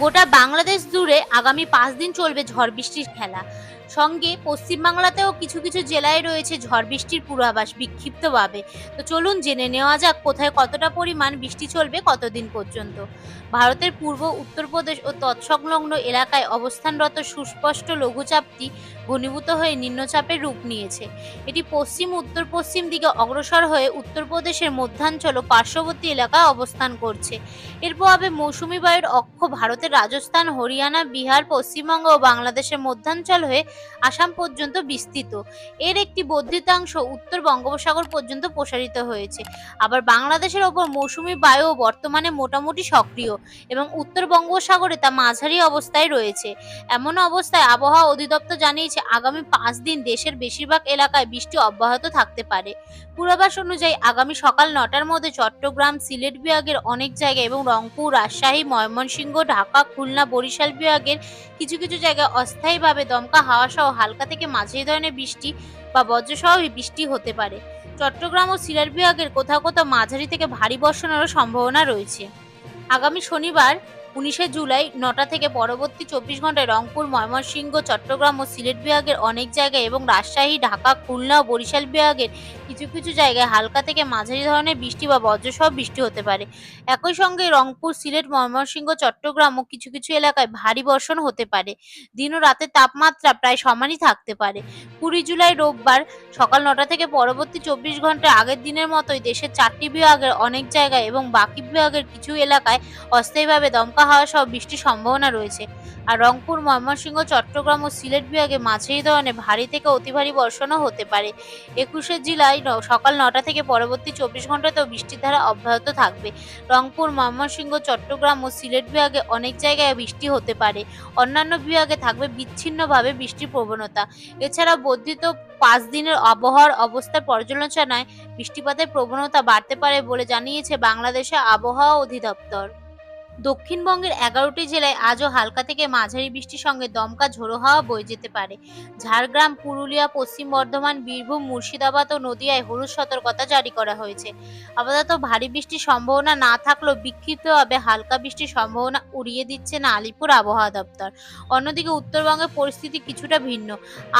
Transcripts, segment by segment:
গোটা বাংলাদেশ জুড়ে আগামী পাঁচ দিন চলবে ঝড় বৃষ্টির খেলা। সঙ্গে পশ্চিমবাংলাতেও কিছু কিছু জেলায় রয়েছে ঝড় বৃষ্টির পূর্বাভাস বিক্ষিপ্তভাবে। তো চলুন জেনে নেওয়া যাক কোথায় কতটা পরিমাণ বৃষ্টি চলবে কতদিন পর্যন্ত। ভারতের পূর্ব, উত্তরপ্রদেশ ও তৎসংলগ্ন এলাকায় অবস্থানরত সুস্পষ্ট লঘুচাপটি ঘনীভূত হয়ে নিম্নচাপের রূপ নিয়েছে। এটি পশ্চিম উত্তর পশ্চিম দিকে অগ্রসর হয়ে উত্তরপ্রদেশের মধ্যাঞ্চল ও পার্শ্ববর্তী এলাকায় অবস্থান করছে। এর প্রভাবে মৌসুমি বায়ুর অক্ষ ভারতের রাজস্থান, হরিয়ানা, বিহার, পশ্চিমবঙ্গ ও বাংলাদেশের মধ্যাঞ্চল হয়ে আসাম পর্যন্ত বিস্তৃত। এর একটি বর্ধিতাংশ উত্তর বঙ্গোপসাগর পর্যন্ত প্রসারিত হয়েছে। আবার বাংলাদেশের ওপর মৌসুমি বায়ু বর্তমানে মোটামুটি সক্রিয় এবং উত্তর বঙ্গোপসাগরে তা মাঝারি অবস্থায় রয়েছে। এমন অবস্থায় আবহাওয়া অধিদপ্তর জানিয়েছে, আগামী পাঁচ দিন দেশের বেশিরভাগ এলাকায় বৃষ্টি অব্যাহত থাকতে পারে। পূর্বাভাস অনুযায়ী আগামী সকাল নটার মধ্যে চট্টগ্রাম, সিলেট বিভাগের অনেক জায়গায় এবং রংপুর, রাজশাহী, ময়মনসিংহ, ঢাকা, খুলনা, বরিশাল বিভাগের কিছু কিছু জায়গায় অস্থায়ীভাবে দমকা হাওয়া সহ হালকা থেকে মাঝারি ধরনের বৃষ্টি বা বজ্রসহ বৃষ্টি হতে পারে। চট্টগ্রাম ও সিলেট বিভাগের কোথাও কোথাও মাঝারি থেকে ভারী বর্ষণেরও সম্ভাবনা রয়েছে। আগামী শনিবার উনিশে জুলাই নটা থেকে পরবর্তী চব্বিশ ঘন্টায় রংপুর, ময়মনসিংহ, চট্টগ্রাম ও সিলেট বিভাগের অনেক জায়গায় এবং রাজশাহী, ঢাকা, খুলনা ও বরিশাল বিভাগের কিছু কিছু জায়গায় হালকা থেকে মাঝারি ধরনের বৃষ্টি বা বজ্রসহ বৃষ্টি হতে পারে। একই সঙ্গে রংপুর, সিলেট, ময়মনসিংহ, চট্টগ্রাম ও কিছু কিছু এলাকায় ভারী বর্ষণ হতে পারে। দিন ও রাতের তাপমাত্রা প্রায় সমানই থাকতে পারে। কুড়ি জুলাই রোববার সকাল নটা থেকে পরবর্তী চব্বিশ ঘণ্টা আগের দিনের মতোই দেশের চারটি বিভাগের অনেক জায়গায় এবং বাকি বিভাগের কিছু এলাকায় অস্থায়ীভাবে দমকা হাওয়া সহ বৃষ্টির সম্ভাবনা রয়েছে। আর রংপুর, ময়মনসিংহ, চট্টগ্রাম ও সিলেট বিভাগে মাঝারি ধরনের ভারী থেকে অতি ভারী বর্ষণও হতে পারে। একুশে জুলাই সকাল নটা থেকে পরবর্তী চব্বিশ ঘন্টাতেও বৃষ্টির ধারা অব্যাহত থাকবে। রংপুর, ময়মনসিংহ, চট্টগ্রাম ও সিলেট বিভাগে অনেক জায়গায় বৃষ্টি হতে পারে। অন্যান্য বিভাগে থাকবে বিচ্ছিন্নভাবে বৃষ্টির প্রবণতা। এছাড়া বর্ধিত পাঁচ দিনের আবহাওয়ার অবস্থার পর্যালোচনায় বৃষ্টিপাতের প্রবণতা বাড়তে পারে বলে জানিয়েছে বাংলাদেশের আবহাওয়া অধিদপ্তর। দক্ষিণবঙ্গের এগারোটি জেলায় আজও হালকা থেকে মাঝারি বৃষ্টির সঙ্গে দমকা ঝোড়ো হাওয়া বয়ে যেতে পারে। ঝাড়গ্রাম, পুরুলিয়া, পশ্চিম বর্ধমান, বীরভূম, মুর্শিদাবাদ ও নদিয়ায় হলুদ সতর্কতা জারি করা হয়েছে। আপাতত ভারী বৃষ্টির সম্ভাবনা না থাকলেও বিক্ষিপ্তভাবে হালকা বৃষ্টির সম্ভাবনা উড়িয়ে দিচ্ছে না আলিপুর আবহাওয়া দপ্তর। অন্যদিকে উত্তরবঙ্গের পরিস্থিতি কিছুটা ভিন্ন।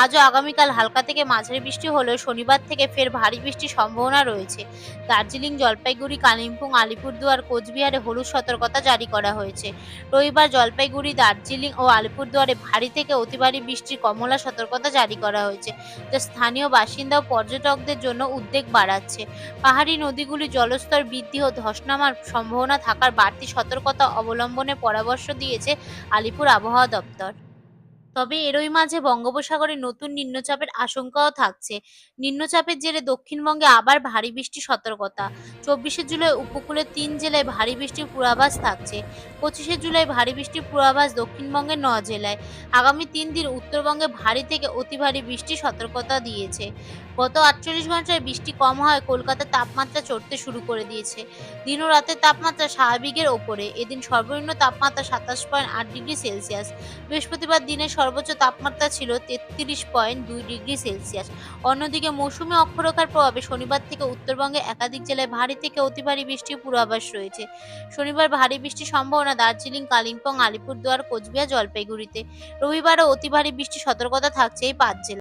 আজও আগামীকাল হালকা থেকে মাঝারি বৃষ্টি হলেও শনিবার থেকে ফের ভারী বৃষ্টির সম্ভাবনা রয়েছে। দার্জিলিং, জলপাইগুড়ি, কালিম্পং, আলিপুরদুয়ার, কোচবিহারে হলুদ সতর্কতা জারি করা হয়েছে। রবিবার জলপাইগুড়ি, দার্জিলিং ও আলিপুরদুয়ারে ভারী থেকে অতি ভারী বৃষ্টির কমলা সতর্কতা জারি করা হয়েছে, যা স্থানীয় বাসিন্দা ও পর্যটকদের জন্য উদ্বেগ বাড়াচ্ছে। পাহাড়ি নদীগুলি জলস্তর বৃদ্ধি ও ধস নামার সম্ভাবনা থাকার বাড়তি সতর্কতা অবলম্বনে পরামর্শ দিয়েছে আলিপুর আবহাওয়া দপ্তর। তবে এরই মাঝে বঙ্গোপসাগরে নতুন নিম্নচাপের আশঙ্কাও থাকছে। নিম্নচাপের জেরে দক্ষিণবঙ্গে আবার ভারী বৃষ্টির সতর্কতা। চব্বিশে জুলাই উপকূলের তিন জেলায় ভারী বৃষ্টির পূর্বাভাস থাকছে। পঁচিশে জুলাই ভারী বৃষ্টির পূর্বাভাস দক্ষিণবঙ্গের ন জেলায়। আগামী তিন দিন উত্তরবঙ্গে ভারী থেকে অতি ভারী বৃষ্টির সতর্কতা দিয়েছে। গত আটচল্লিশ ঘন্টায় বৃষ্টি কম হয় কলকাতার তাপমাত্রা চড়তে শুরু করে দিয়েছে। দিন ও রাতের তাপমাত্রা স্বাভাবিকের ওপরে। এদিন সর্বনিম্ন তাপমাত্রা সাতাশ পয়েন্ট আট ডিগ্রি সেলসিয়াস। বৃহস্পতিবার দিনের সর্বোচ্চ তাপমাত্রা ছিল তেত্রিশ পয়েন্ট দুই ডিগ্রি সেলসিয়াস। অন্যদিকে মৌসুমী অক্ষরেখার প্রভাবে শনিবার থেকে উত্তরবঙ্গে একাধিক জেলায় ভারী থেকে অতি ভারী বৃষ্টির পূর্বাভাস রয়েছে। শনিবার ভারী বৃষ্টির সম্ভাবনা দার্জিলিং, কালিম্পং, আলিপুরদুয়ার, কোচবিহার, জলপাইগুড়িতে। রবিবারও অতি ভারী বৃষ্টির সতর্কতা থাকছে এই পাঁচ জেলায়।